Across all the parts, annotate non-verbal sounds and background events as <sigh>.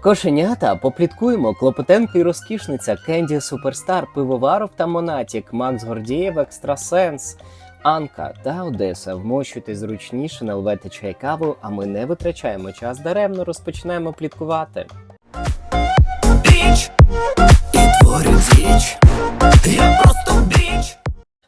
Кошенята, попліткуємо, Клопотенко і розкішниця, Кенді Суперстар, Пивоваров та Монатік, Макс Гордієв, Екстрасенс, Анка та Одеса. Вмощуйтесь зручніше, наливайте чай каву, а ми не витрачаємо час даремно, розпочинаємо пліткувати. Біч творю. Я просто біч.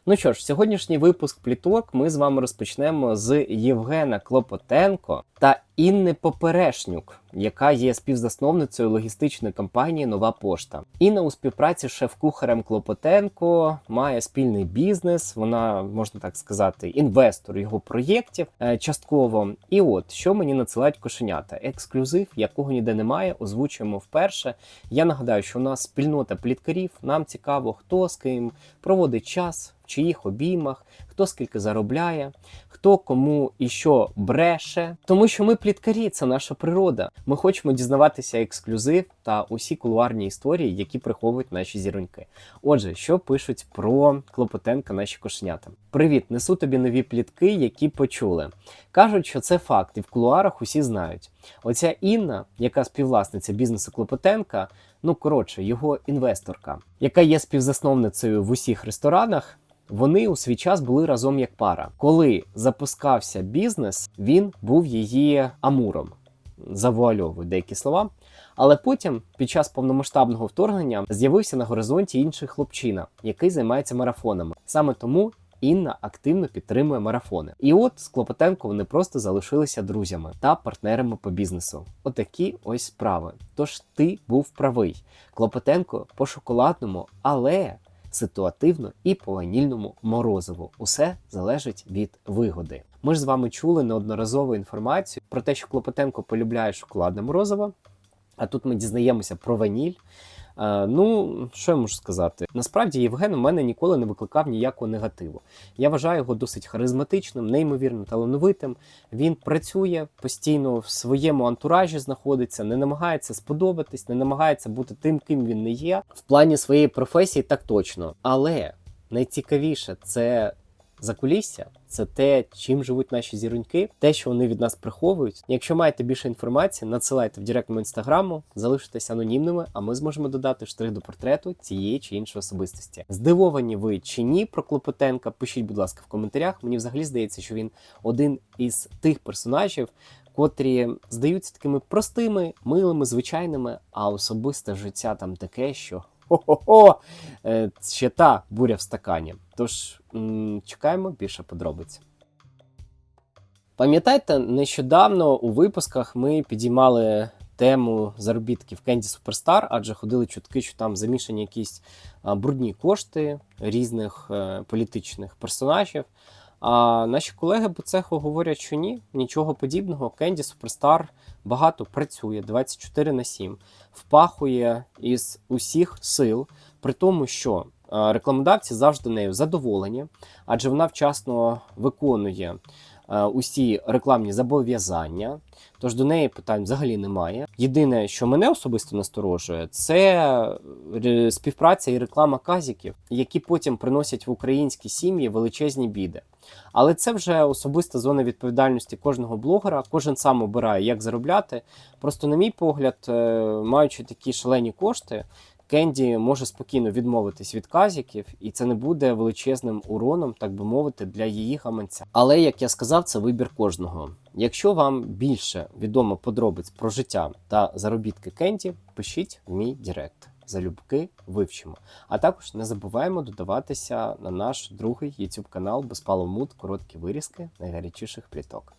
Ну що ж, сьогоднішній випуск пліток ми з вами розпочнемо з Євгена Клопотенко та Інни Поперешнюк, яка є співзасновницею логістичної компанії Нова Пошта. Інна у співпраці з шеф-кухарем Клопотенко має спільний бізнес. Вона можна так сказати, інвестор його проєктів е, частково. І от що мені надсилають кошенята. Ексклюзив, якого ніде немає, озвучуємо вперше. Я нагадаю, що у нас спільнота пліткарів. Нам цікаво, хто з ким проводить час, чиїх обіймах, хто скільки заробляє, хто кому і що бреше. Тому що ми пліткарі, це наша природа. Ми хочемо дізнаватися ексклюзив та усі кулуарні історії, які приховують наші зіроньки. Отже, що пишуть про Клопотенка наші кошенята? Привіт, несу тобі нові плітки, які почули. Кажуть, що це факт, і в кулуарах усі знають. Оця Інна, яка співвласниця бізнесу Клопотенка, ну коротше, його інвесторка, яка є співзасновницею в усіх ресторанах. Вони у свій час були разом як пара. Коли запускався бізнес, він був її амуром. Завуальовую деякі слова. Але потім, під час повномасштабного вторгнення, з'явився на горизонті інший хлопчина, який займається марафонами. Саме тому Інна активно підтримує марафони. І от з Клопотенко вони просто залишилися друзями та партнерами по бізнесу. Отакі ось справи. Тож ти був правий. Клопотенко по шоколадному, але ситуативно і по ванільному морозиву. Усе залежить від вигоди. Ми ж з вами чули неодноразову інформацію про те, що Клопотенко полюбляє шоколадне морозиво. А тут ми дізнаємося про ваніль. Е, ну, що я можу сказати? Насправді Євген у мене ніколи не викликав ніякого негативу. Я вважаю його досить харизматичним, неймовірно талановитим. Він працює постійно в своєму антуражі, знаходиться, не намагається сподобатись, не намагається бути тим, ким він не є. В плані своєї професії так точно. Але найцікавіше це закулісся. Це те, чим живуть наші зіроньки, те, що вони від нас приховують. Якщо маєте більше інформації, надсилайте в директ інстаграму, залишитесь анонімними, а ми зможемо додати штрих до портрету цієї чи іншої особистості. Здивовані ви чи ні про Клопотенка? Пишіть, будь ласка, в коментарях. Мені взагалі здається, що він один із тих персонажів, котрі здаються такими простими, милими, звичайними, а особисте життя там таке, що. Хо-хо-хо! Е, Ще та буря в стакані. Тож чекаємо більше подробиць. Пам'ятаєте, нещодавно у випусках ми підіймали тему заробітків Кенді Суперстар, адже ходили чутки, що там замішані якісь брудні кошти різних е, політичних персонажів. А наші колеги по цеху говорять, що ні, нічого подібного. Кенді Суперстар багато працює 24 на 7, впахує із усіх сил, при тому, що рекламодавці завжди нею задоволені, адже вона вчасно виконує усі рекламні зобов'язання. Тож до неї питань взагалі немає. Єдине, що мене особисто насторожує, це е, співпраця і реклама казіків, які потім приносять в українські сім'ї величезні біди. Але це вже особиста зона відповідальності кожного блогера. Кожен сам обирає, як заробляти. Просто, на мій погляд, е, маючи такі шалені кошти, Кенді може спокійно відмовитись від казіків, і це не буде величезним уроном, так би мовити, для її гаманця. Але як я сказав, це вибір кожного. Якщо вам більше відомо подробиць про життя та заробітки Кенді, пишіть в мій Директ. Залюбки вивчимо. А також не забуваємо додаватися на наш другий YouTube канал Безпало Муд короткі вирізки найгарячіших пліток.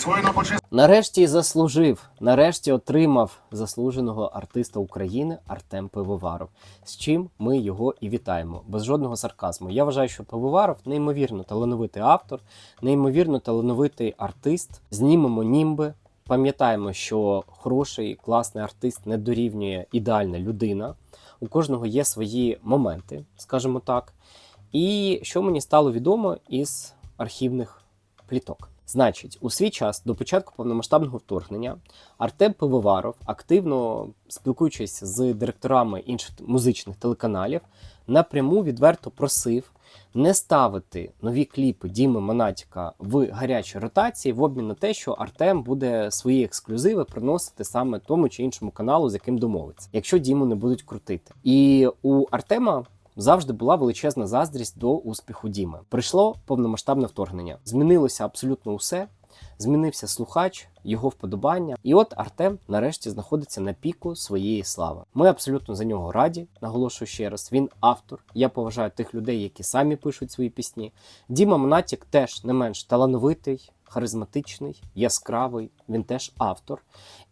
Присвоєно почесне Нарешті заслужив, нарешті отримав заслуженого артиста України Артем Пивоваров. З чим ми його і вітаємо, без жодного сарказму. Я вважаю, що Пивоваров неймовірно талановитий автор, неймовірно талановитий артист. Знімемо німби. Пам'ятаємо, що хороший, класний артист не дорівнює ідеальна людина. У кожного є свої моменти, скажімо так. І що мені стало відомо із архівних пліток. Значить, у свій час до початку повномасштабного вторгнення Артем Пивоваров, активно спілкуючись з директорами інших музичних телеканалів, напряму відверто просив не ставити нові кліпи Діми Монатіка в гарячі ротації в обмін на те, що Артем буде свої ексклюзиви приносити саме тому чи іншому каналу, з яким домовиться, якщо Діму не будуть крутити. І у Артема. Завжди була величезна заздрість до успіху Діми. Прийшло повномасштабне вторгнення. Змінилося абсолютно усе. Змінився слухач, його вподобання. І от Артем нарешті знаходиться на піку своєї слави. Ми абсолютно за нього раді. Наголошую ще раз. Він автор. Я поважаю тих людей, які самі пишуть свої пісні. Діма Монатік теж не менш талановитий, харизматичний, яскравий. Він теж автор.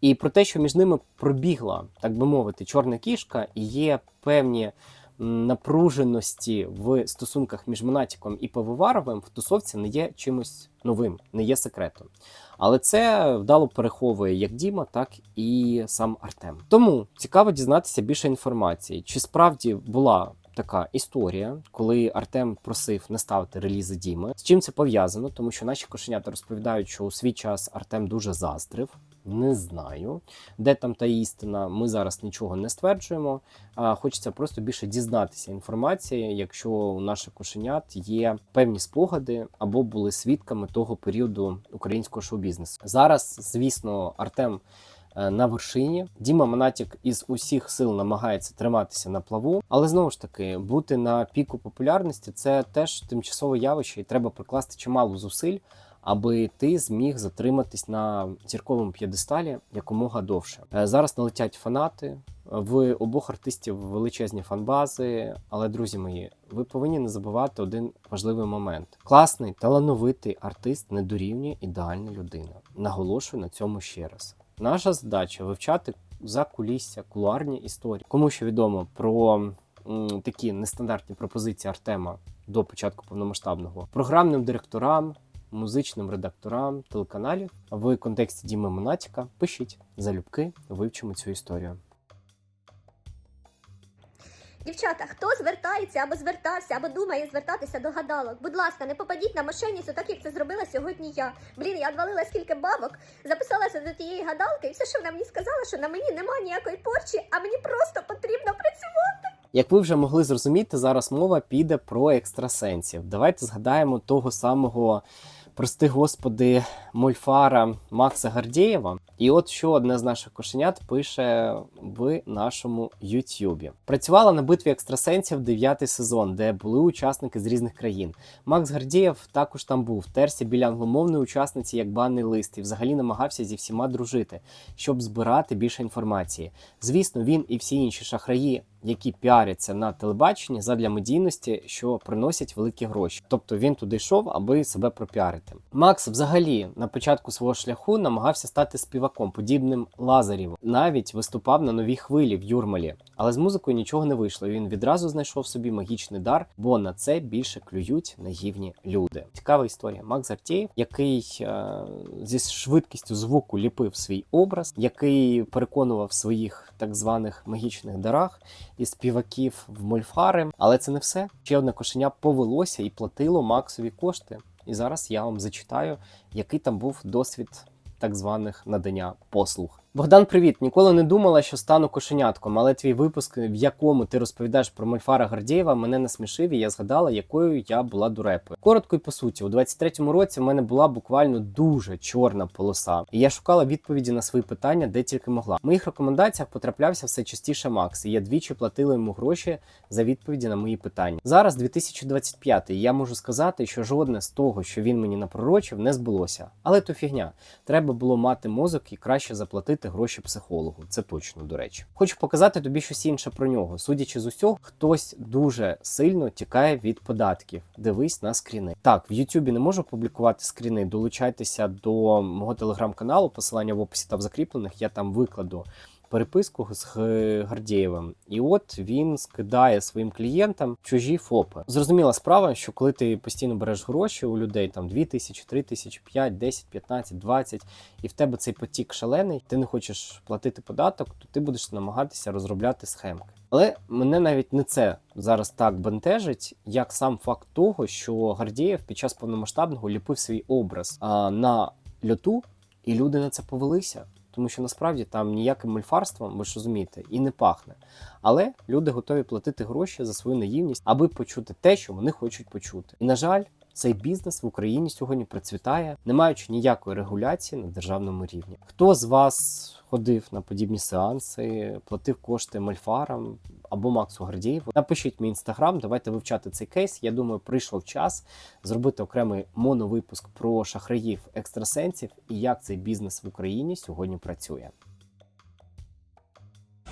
І про те, що між ними пробігла, так би мовити, чорна кішка, і є певні напруженості в стосунках між Монатіком і Пивоваровим в тусовці не є чимось новим, не є секретом. Але це вдало переховує як Діма, так і сам Артем. Тому цікаво дізнатися більше інформації, чи справді була. Така історія, коли Артем просив не ставити релізи Діми. З чим це пов'язано? Тому що наші кошенята розповідають, що у свій час Артем дуже заздрив. Не знаю, де там та істина. Ми зараз нічого не стверджуємо. А хочеться просто більше дізнатися інформації, якщо у наших кошенят є певні спогади або були свідками того періоду українського шоу-бізнесу. Зараз, звісно, Артем е, на вершині. Діма Монатік із усіх сил намагається триматися на плаву, але знову ж таки, бути на піку популярності це теж тимчасове явище, і треба прикласти чимало зусиль. Аби ти зміг затриматись на зірковому п'єдесталі якомога довше. Е, Зараз налетять фанати. В обох артистів величезні фанбази. Але, друзі мої, ви повинні не забувати один важливий момент: класний, талановитий артист не дорівнює ідеальна людина. Наголошую на цьому ще раз. Наша задача вивчати за кулісся, кулуарні історії. Кому що відомо про м, такі нестандартні пропозиції Артема до початку повномасштабного програмним директорам, музичним редакторам телеканалів в контексті Діми Монатіка. Пишіть залюбки, вивчимо цю історію. Дівчата, хто звертається або звертався, або думає звертатися до гадалок? Будь ласка, не попадіть на мошенницю, так як це зробила сьогодні я. Блін, я відвалила скільки бабок, записалася до тієї гадалки, і все, що вона мені сказала, що на мені немає ніякої порчі, а мені просто потрібно працювати. Як ви вже могли зрозуміти, зараз мова піде про екстрасенсів. Давайте згадаємо того самого, прости господи, мольфара Макса Гардєєва. І от що одне з наших кошенят пише в нашому Ютюбі. Працювала на битві екстрасенсів дев'ятий сезон, де були учасники з різних країн. Макс Гардєєв також там був, терся біля англомовної учасниці як банний лист і взагалі намагався зі всіма дружити, щоб збирати більше інформації. Звісно, він і всі інші шахраї які піаряться на телебаченні задля медійності, що приносять великі гроші. Тобто він туди йшов, аби себе пропіарити. Макс взагалі на початку свого шляху намагався стати співаком, подібним Лазарєву. Навіть виступав на новій хвилі в Юрмалі. Але з музикою нічого не вийшло. Він відразу знайшов собі магічний дар, бо на це більше клюють наївні люди. Цікава історія. Макс Артєєв, який е, зі швидкістю звуку ліпив свій образ, який переконував своїх так званих магічних дарах і співаків в мольфари. Але це не все. Ще одне кошеня повелося і платило Максові кошти. І зараз я вам зачитаю, який там був досвід так званих надання послуг. Богдан, привіт! Ніколи не думала, що стану кошенятком, але твій випуск, в якому ти розповідаєш про Мольфара Гардєєва, мене насмішив, і я згадала, якою я була дурепою. Коротко і по суті, у 23-му році в мене була буквально дуже чорна полоса, і я шукала відповіді на свої питання, де тільки могла. В моїх рекомендаціях потраплявся все частіше Макс, і я двічі платила йому гроші за відповіді на мої питання. Зараз 2025, і я можу сказати, що жодне з того, що він мені напророчив, не збулося. Але то фігня. Треба було мати мозок і краще заплатити гроші психологу. Це точно до речі. Хочу показати тобі щось інше про нього. Судячи з усього, хтось дуже сильно тікає від податків. Дивись на скріни. Так, в Ютубі не можу публікувати скріни. Долучайтеся до мого телеграм-каналу, посилання в описі та в закріплених. Я там викладу переписку з Г- Гордєєвим, і от він скидає своїм клієнтам чужі ФОПи. Зрозуміла справа, що коли ти постійно береш гроші у людей, там 2 тисячі, 3 тисячі, 5, 10, 15, 20, і в тебе цей потік шалений, ти не хочеш платити податок, то ти будеш намагатися розробляти схемки. Але мене навіть не це зараз так бентежить, як сам факт того, що Гордєєв під час повномасштабного ліпив свій образ а, на льоту, і люди на це повелися. Тому що насправді там ніяким мульфарством, ви ж розумієте, і не пахне. Але люди готові платити гроші за свою наївність, аби почути те, що вони хочуть почути. І на жаль, цей бізнес в Україні сьогодні процвітає, не маючи ніякої регуляції на державному рівні. Хто з вас ходив на подібні сеанси, платив кошти мальфарам або Максу Гордієву? Напишіть мій інстаграм, давайте вивчати цей кейс. Я думаю, прийшов час зробити окремий моновипуск про шахраїв екстрасенсів і як цей бізнес в Україні сьогодні працює.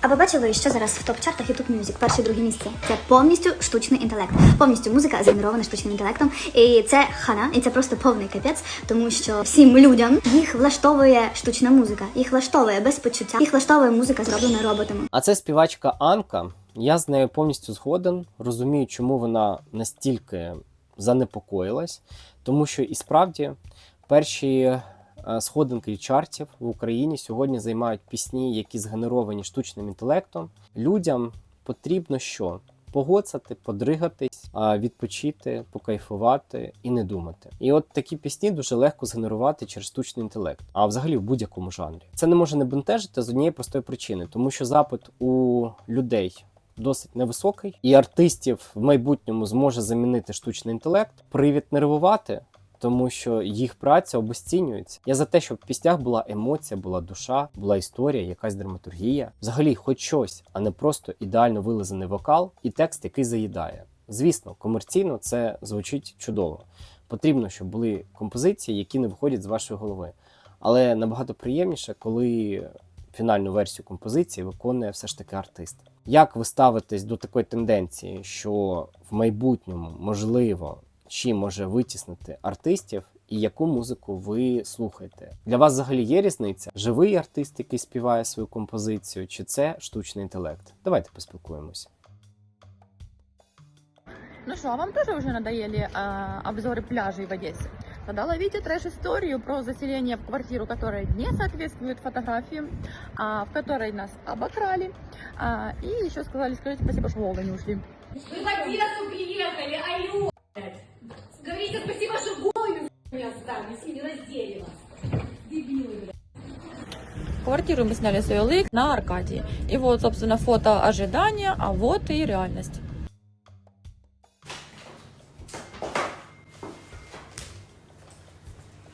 А ви бачили, що зараз в топ-чартах YouTube Music, перше друге місце? Це повністю штучний інтелект. Повністю музика згенерована штучним інтелектом. І це хана, і це просто повний капець, тому що всім людям їх влаштовує штучна музика, їх влаштовує без почуття, їх влаштовує музика, зроблена роботами. А це співачка Анка. Я з нею повністю згоден. Розумію, чому вона настільки занепокоїлась, тому що і справді перші сходинки чартів в Україні сьогодні займають пісні, які згенеровані штучним інтелектом. Людям потрібно що? Погоцати, подригатись, відпочити, покайфувати і не думати. І от такі пісні дуже легко згенерувати через штучний інтелект, а взагалі в будь-якому жанрі. Це не може не бентежити з однієї простої причини, тому що запит у людей досить невисокий, і артистів в майбутньому зможе замінити штучний інтелект. Привід нервувати. Тому що їх праця обесцінюється. Я за те, щоб в піснях була емоція, була душа, була історія, якась драматургія, взагалі, хоч щось, а не просто ідеально вилизаний вокал і текст, який заїдає. Звісно, комерційно це звучить чудово. Потрібно, щоб були композиції, які не виходять з вашої голови. Але набагато приємніше, коли фінальну версію композиції виконує все ж таки артист. Як ви ставитесь до такої тенденції, що в майбутньому можливо чи може витіснити артистів, і яку музику ви слухаєте? Для вас взагалі є різниця? Живий артист, який співає свою композицію, чи це штучний інтелект? Давайте поспілкуємося. Ну что, а вам тоже уже надоели а, обзоры пляжей в Одессе? Тогда ловите трэш-историю про заселение в квартиру, которая не соответствует фотографиям, а, в которой нас обокрали. А, и еще сказали, скажите спасибо, что волны не ушли. Вы в Одессу приехали, алло, Квартиру мы сняли с лык на Аркадии. И вот, собственно, фото ожидания, а вот и реальность.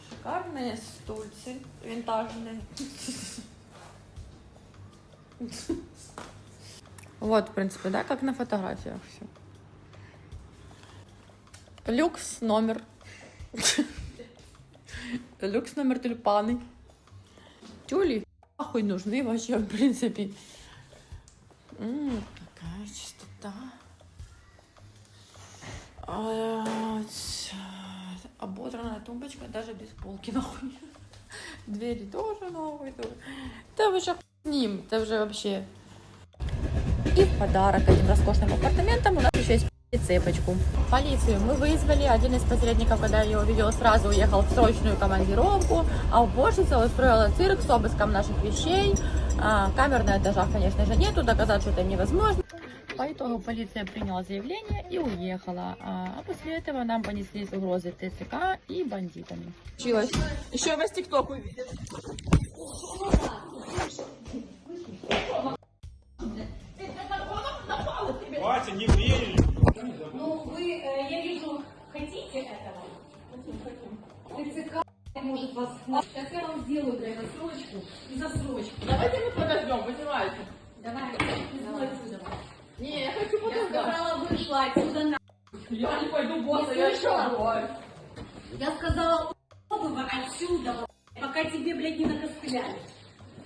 Шикарные стульцы, винтажные. Вот, в принципе, да, как на фотографиях все. Люкс номер. <laughs> Люкс номер тюльпаны. Тюли нахуй нужны вообще, в принципе. М, какая чистота. А, Ободранная тумбочка даже без полки нахуй. Двери тоже нахуй. тоже. Да вы же ним, это уже вообще. И подарок этим роскошным апартаментам у нас еще есть цепочку. Полицию мы вызвали. Один из посредников, когда я его видел, сразу уехал в срочную командировку. А уборщица устроила цирк с обыском наших вещей. А, камер на этажах, конечно же, нету. Доказать что это невозможно. По итогу полиция приняла заявление и уехала. А, а после этого нам понеслись угрозы ТЦК и бандитами. Училась. Еще вас ТикТок увидит. Батя, не верили. Вас... Сейчас я вам сделаю, блядь, рассрочку и засрочку. Давайте мы подождем, понимаете? Давай, давай отсюда. Не, я хочу Я сказала, вышла отсюда на... Я не пойду босса, я еще Я сказала, вы отсюда, пока тебе, блядь, не накостыляли.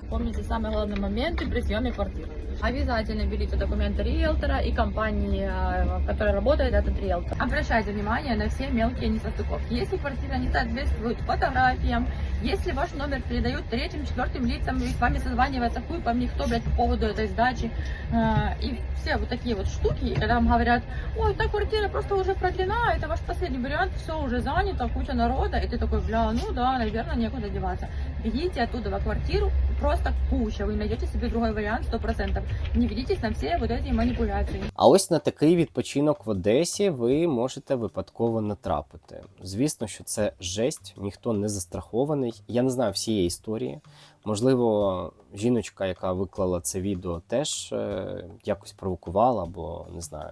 Помните самые главные моменты при съеме квартиры. Обязательно берите документы риэлтора и компании, в которой работает этот риэлтор. Обращайте внимание на все мелкие несостыковки. Если квартира не соответствует фотографиям, Если ваш номер передают третьим, четвертым лицам, и с вами созванивается хуй пойми кто, блядь, по поводу этой сдачи, э, и все вот такие вот штуки, когда вам говорят, ой, та квартира просто уже продлена, это ваш последний вариант, все уже занято, куча народа, и ты такой, бля, ну да, наверное, некуда деваться. Бегите оттуда во квартиру, просто куча, вы найдете себе другой вариант, сто процентов. Не ведитесь на все вот эти манипуляции. А ось на такий відпочинок в Одесі ви можете випадково натрапити. Звісно, що це жесть, ніхто не застрахований. Я не знаю всієї історії. Можливо, жіночка, яка виклала це відео, теж е, якось провокувала, або не знаю,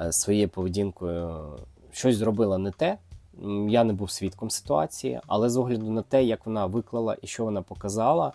е, своєю поведінкою щось зробила не те. Я не був свідком ситуації, але з огляду на те, як вона виклала і що вона показала,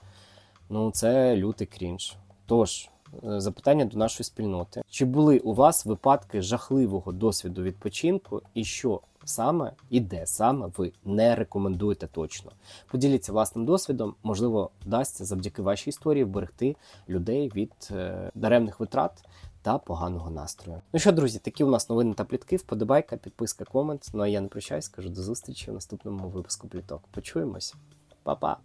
ну це лютий крінж. Тож, е, запитання до нашої спільноти: чи були у вас випадки жахливого досвіду відпочинку, і що саме і де саме ви не рекомендуєте точно? Поділіться власним досвідом, можливо, вдасться завдяки вашій історії вберегти людей від е, даремних витрат. Та поганого настрою. Ну що, друзі, такі у нас новини та плітки. Вподобайка, підписка, комент. Ну а я не прощаюсь, кажу до зустрічі в наступному випуску пліток. Почуємось, Па-па!